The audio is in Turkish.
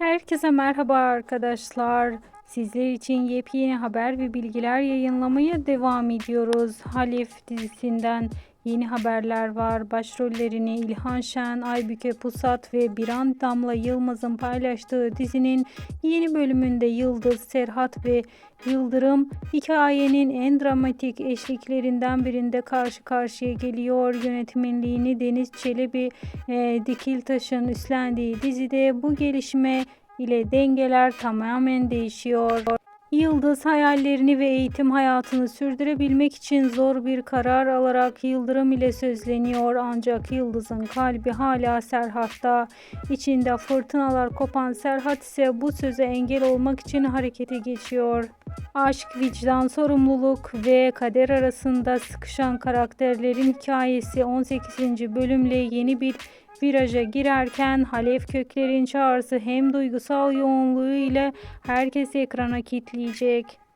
Herkese merhaba arkadaşlar. Sizler için yepyeni haber ve bilgiler yayınlamaya devam ediyoruz. Halef dizisinden yeni haberler var. Başrollerini İlhan Şen, Aybüke Pusat ve Biran Damla Yılmaz'ın paylaştığı dizinin yeni bölümünde Yıldız, Serhat ve Yıldırım hikayenin en dramatik eşliklerinden birinde karşı karşıya geliyor. Yönetmenliğini Deniz Çelebi e, Dikiltaş'ın üstlendiği dizide bu gelişme ile dengeler tamamen değişiyor. Yıldız hayallerini ve eğitim hayatını sürdürebilmek için zor bir karar alarak Yıldırım ile sözleniyor ancak Yıldız'ın kalbi hala Serhat'ta. İçinde fırtınalar kopan Serhat ise bu söze engel olmak için harekete geçiyor. Aşk, vicdan, sorumluluk ve kader arasında sıkışan karakterlerin hikayesi 18. bölümle yeni bir viraja girerken Halef Kökler'in çağrısı hem duygusal yoğunluğu ile herkesi ekrana kitleyecek.